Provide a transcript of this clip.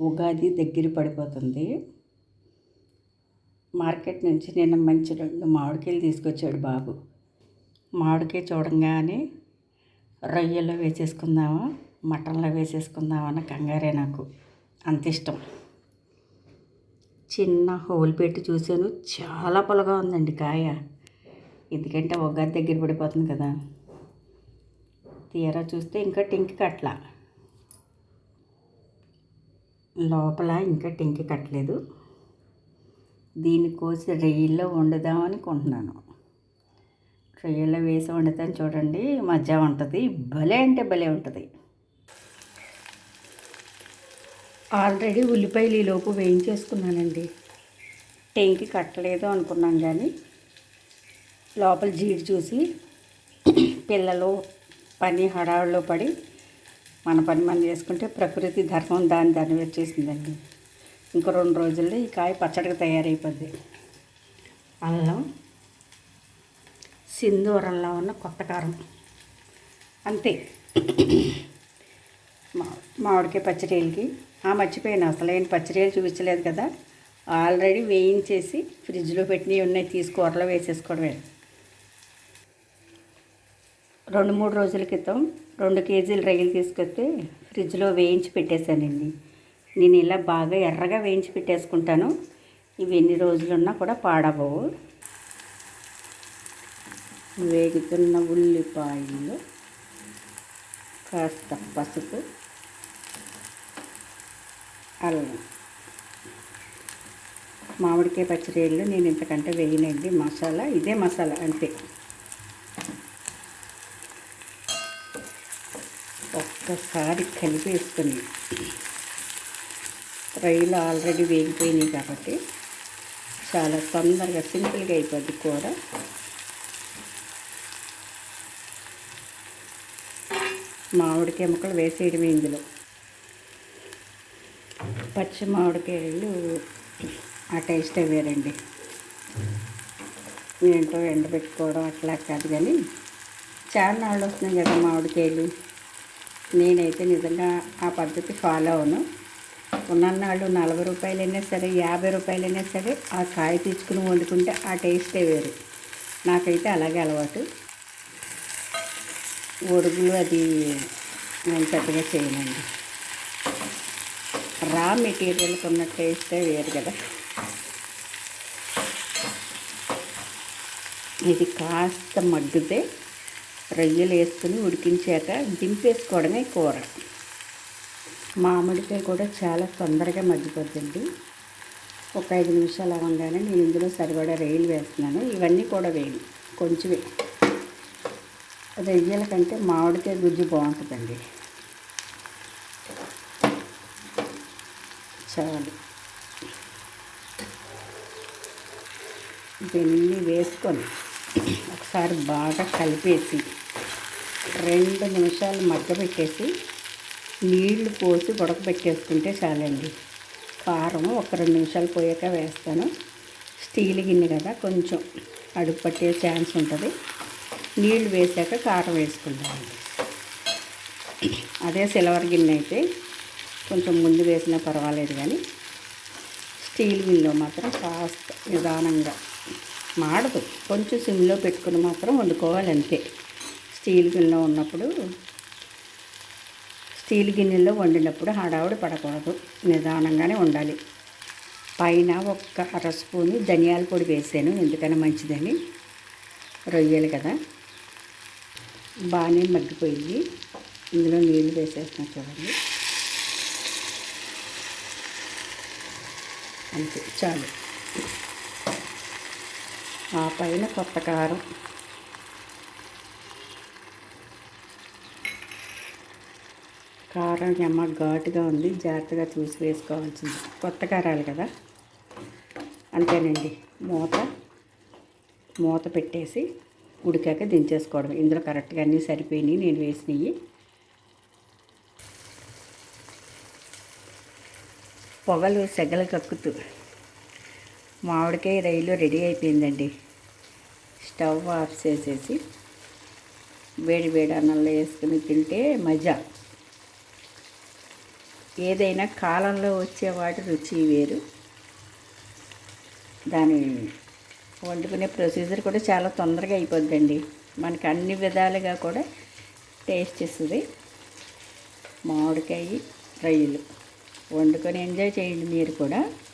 ఉగాది దగ్గర పడిపోతుంది. మార్కెట్ నుంచి నిన్న మంచి రెండు మామిడికాయలు తీసుకొచ్చాడు బాబు. మామిడికాయ చూడంగానే రొయ్యల్లో వేసేసుకుందామా మటన్లో వేసేసుకుందామా అన్న కంగారే నాకు. అంత ఇష్టం. చిన్న హోల్ పెట్టి చూశాను చాలా పొలగా ఉందండి కాయ. ఎందుకంటే ఉగాది దగ్గర పడిపోతుంది కదా. తీరా చూస్తే ఇంకా టింకి కట్ల లోపల ఇంకా టెంకి కట్టలేదు. దీన్ని కోసి రొయ్యల్లో వండుదాం అనుకుంటున్నాను. రొయ్యల్లో వేసి వండుతాను చూడండి. మజా ఉంటుంది భలే అంటే భలే ఉంటుంది. ఆల్రెడీ ఉల్లిపాయలు ఈలోపు వేయించేసుకున్నానండి. టెంకి కట్టలేదు అనుకున్నాం కానీ లోపల జీడి చూసి పిల్లలు పని హడావుల్లో పడి మన పని మనం చేసుకుంటే ప్రకృతి ధర్మం దాని దాన్ని వచ్చేసిందండి ఇంకో రెండు రోజుల్లో ఈ కాయ పచ్చడికి తయారైపోద్ది. అల్లం సింధూరంలో ఉన్న కొత్త కారం. అంతే. మా మామిడికాయ పచ్చడిలకి. ఆ మర్చిపోయాను అసలైన పచ్చడిలు చూపించలేదు కదా. ఆల్రెడీ వేయించేసి ఫ్రిడ్జ్లో పెట్టినవి ఉన్నాయి తీసి కూరలో వేసేసుకోవడమే. రెండు మూడు రోజుల క్రితం రెండు కేజీలు రొయ్యలు తీసుకొస్తే ఫ్రిడ్జ్లో వేయించి పెట్టేశానండి. నేను ఇలా బాగా ఎర్రగా వేయించి పెట్టేసుకుంటాను. ఇవి ఎన్ని రోజులున్నా కూడా పాడబోవు వేగుతున్న ఉల్లిపాయలు కాస్త పసుపు అల్లం. మామిడికాయ పచ్చడి నేను ఇంతకంటే వేయనండి. మసాలా ఇదే మసాలా అంతే. ఒక్కసారి కలిపేసుకుని రొయ్యలు ఆల్రెడీ వేగిపోయినాయి కాబట్టి చాలా తొందరగా సింపుల్గా అయిపోద్ది కూర. మామిడికాయ ముక్కలు వేసేయడమే ఇందులో. పచ్చి మామిడికాయలు ఆ టేస్టే వేరండి ఏంటో ఎండబెట్టుకోవడం అట్లా కాదు కానీ చాలా నాళ్ళు వస్తున్నాయి కదా మామిడికాయలు. నేనైతే నిజంగా ఆ పద్ధతి ఫాలో అవును ఉన్నన్నాళ్ళు నలభై రూపాయలైనా సరే యాభై రూపాయలైనా సరే ఆ కాయ తీసుకుని వండుకుంటే ఆ టేస్టే వేరు. నాకైతే అలాగే అలవాటు. ఒడుగులు అది నేను పెద్దగా చేయనండి. రా మెటీరియల్కి ఉన్న టేస్టే వేరు కదా. ఇది కాస్త మగ్గితే రొయ్యలు వేసుకుని ఉడికించాక దింపేసుకోవడమే కూర. మామిడికాయ కూడా చాలా తొందరగా మగ్గిపోతుంది ఒక ఐదు నిమిషాలు అవ్వగానే నేను ఇందులో సరిపడా రొయ్యలు వేస్తున్నాను. ఇవన్నీ కూడా వేయండి కొంచెమే. రొయ్యల కంటే మామిడికాయ గుజ్జు బాగుంటుందండి. చాలు. ఇవన్నీ వేసుకొని ఒకసారి బాగా కలిపేసి రెండు నిమిషాలు మగ్గబెట్టేసి నీళ్ళు పోసి ఉడకబెట్టేసుకుంటే చాలండి. కారం ఒక రెండు నిమిషాలు పోయాక వేస్తాను. స్టీల్ గిన్నె కదా కొంచెం అడుగు పట్టే ఛాన్స్ ఉంటుంది. నీళ్ళు వేసాక కారం వేసుకుంటామండి అదే సిల్వర్ గిన్నె అయితే కొంచెం ముందు వేసినా పర్వాలేదు కానీ స్టీల్ గిన్నెలో మాత్రం కాస్త నిదానంగా మాడదు. కొంచెం సిమ్లో పెట్టుకుని మాత్రం వండుకోవాలి అంతే స్టీల్ గిన్నెలో ఉన్నప్పుడు స్టీల్ గిన్నెలో వండినప్పుడు హడావుడి పడకూడదు. నిదానంగానే ఉండాలి. పైన ఒక్క అర స్పూన్ ధనియాల పొడి వేసాను. ఎందుకని మంచిదని. రొయ్యలు కదా. బాగానే మగ్గిపోయింది. ఇందులో నీళ్ళు వేసేసిన చూడండి. అంతే చాలు. ఆ పైన కొత్త కారం. కారం ఎమ్మ ఘాటుగా ఉంది. జాగ్రత్తగా చూసి వేసుకోవాల్సింది. కొత్త కారాలు కదా? అంతేనండి. మూత మూత పెట్టేసి ఉడికాక దించేసుకోవడం ఇందులో కరెక్ట్గా అన్నీ సరిపోయినాయి. నేను వేసినవి. పొగలు సెగలు కక్కుతూ మామిడికాయ రైలు రెడీ అయిపోయిందండి. స్టవ్ ఆఫ్ చేసేసి వేడి వేడి అన్నంలో వేసుకుని తింటే మజా. ఏదైనా కాలంలో వచ్చే వాటి రుచి వేరు. దాని వండుకునే ప్రొసీజర్ కూడా చాలా తొందరగా అయిపోద్దండి. మనకి అన్ని విధాలుగా కూడా టేస్ట్ ఇస్తుంది మామిడికాయ రైలు వండుకొని ఎంజాయ్ చేయండి మీరు కూడా.